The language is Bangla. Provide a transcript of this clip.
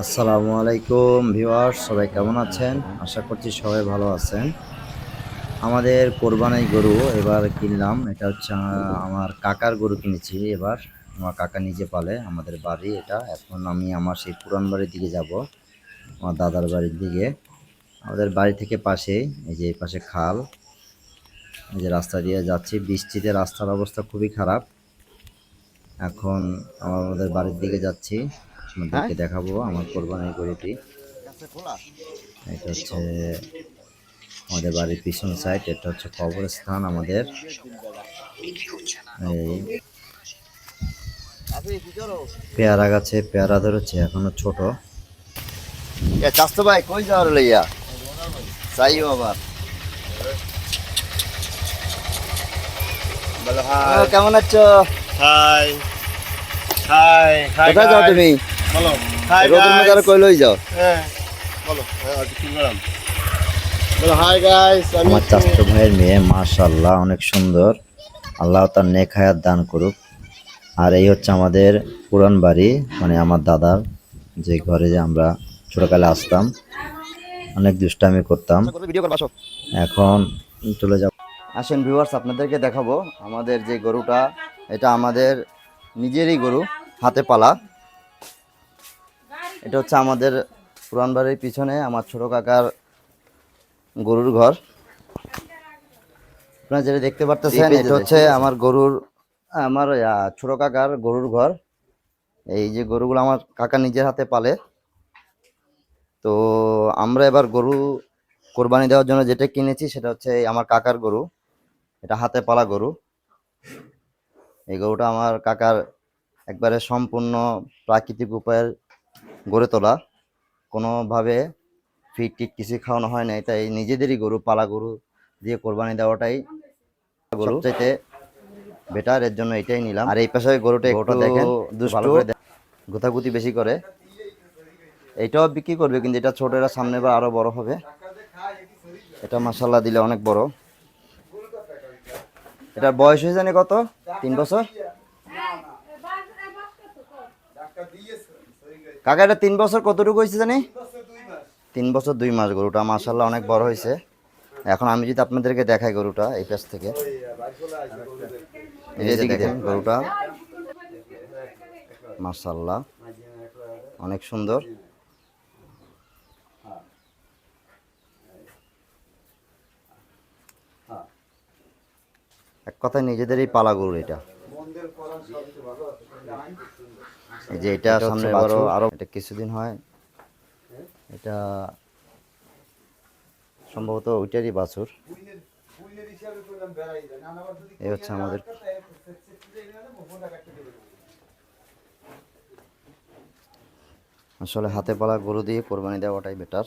আসসালামু আলাইকুম ভিউয়ার্স, সবাই কেমন আছেন? আশা করছি সবাই ভালো আছেন। আমাদের কোরবানি গরু এবার কিনলাম। এটা হচ্ছে আমার কাকার গরু কিনেছি এবার। আমার কাকা নিজে পালে, আমাদের বাড়ি এটা। এখন আমি আমার সেই পুরান বাড়ির দিকে যাব, আমার দাদার বাড়ির দিকে। আমাদের বাড়ি থেকে পাশে, এই যে পাশে খাল। এই যে রাস্তা দিয়ে যাচ্ছি, বৃষ্টিতে রাস্তার অবস্থা খুবই খারাপ। এখন আমাদের বাড়ির দিকে যাচ্ছি। আপনাদেরকে দেখাবো আমার কোরবানির গরুটি এটা হচ্ছে আমাদের বাড়ির পিছন সাইড এটা হচ্ছে কবরস্থান আমাদের। পেয়ারা গাছে পেয়ারা ধরেছে এখনও ছোট। চাস্তো ভাই কই যাওয়ার লইয়া? চাইও আবার। বলো কেমন আছো? হাই হাই হাই কোথায় যাও তুমি? বলো। হাই রোদের মধ্যে কই লই যাও? হ্যাঁ বলো। হ্যাঁ কি গরম বলো হাই গাইস আমি আমার চাচাতো ভাইয়ের মেয়ে মাশাল্লাহ অনেক সুন্দর। আল্লাহ তার নেক হায়াত দান করুক। আর এই হচ্ছে আমাদের পুরান বাড়ি মানে আমার দাদার যে ঘরে যে আমরা ছোটকালে আসতাম। অনেক দুষ্টামি করতাম। আসো। এখন চলে যাব আসেন ভিউয়ার্স আপনাদেরকে দেখাবো আমাদের যে গরুটা এটা আমাদের নিজেরই গরু হাতে পালা। এটা হচ্ছে আমাদের পুরান বাড়ির পিছনে আমার ছোট কাকার গরুর ঘর। আপনারা যেটা দেখতে পারতেছেন এটা হচ্ছে আমার গরুর আমার ছোট কাকার গরুর ঘর। এই যে গরুগুলো আমার কাকা নিজের হাতে পালে। তো আমরা এবার গরু কোরবানি দেওয়ার জন্য যেটা কিনেছি সেটা হচ্ছে আমার কাকার গরু। এটা হাতে পালা গরু। এই গরুটা আমার কাকার একবারে সম্পূর্ণ প্রাকৃতিক উপায়ে গড়ে তোলা। কোনোভাবে ফিট টিট কিছু খাওয়ানো হয় নাই তাই নিজেদেরই গরু পালা গরু দিয়ে কোরবানি দেওয়াটাই গরু। চাইতে বেটার এর জন্য এটাই নিলাম। আর এই পাশে গরুটা গরুটা দেখেন দুষ্ট। গোতাগুতি বেশি করে। এটাও বিক্রি করবে কিন্তু এটা ছোট এরা সামনে বা আরও বড় হবে। এটা মাসাল্লাহ দিলে অনেক বড়। এটার বয়স হয়ে জানি কত? তিন বছর? কাকা এটা তিন বছর কতটুকু হয়েছে জানি? তিন বছর দুই মাস গরুটা মাসাল্লাহ অনেক বড় হয়েছে। এখন আমি যদি আপনাদেরকে দেখাই গরুটা এই পাশ থেকে। দেখেন গরুটা। মাসাল্লাহ অনেক সুন্দর। এক কথায় নিজেদেরই পালা গরু এটা। যে এটা সামনে বড় আরও এটা কিছুদিন হয়। এটা সম্ভবত ওইটারই বাছুর। এই হচ্ছে আমাদের আসলে হাতে পালা গরু দিয়ে কোরবানি দেওয়াটাই বেটার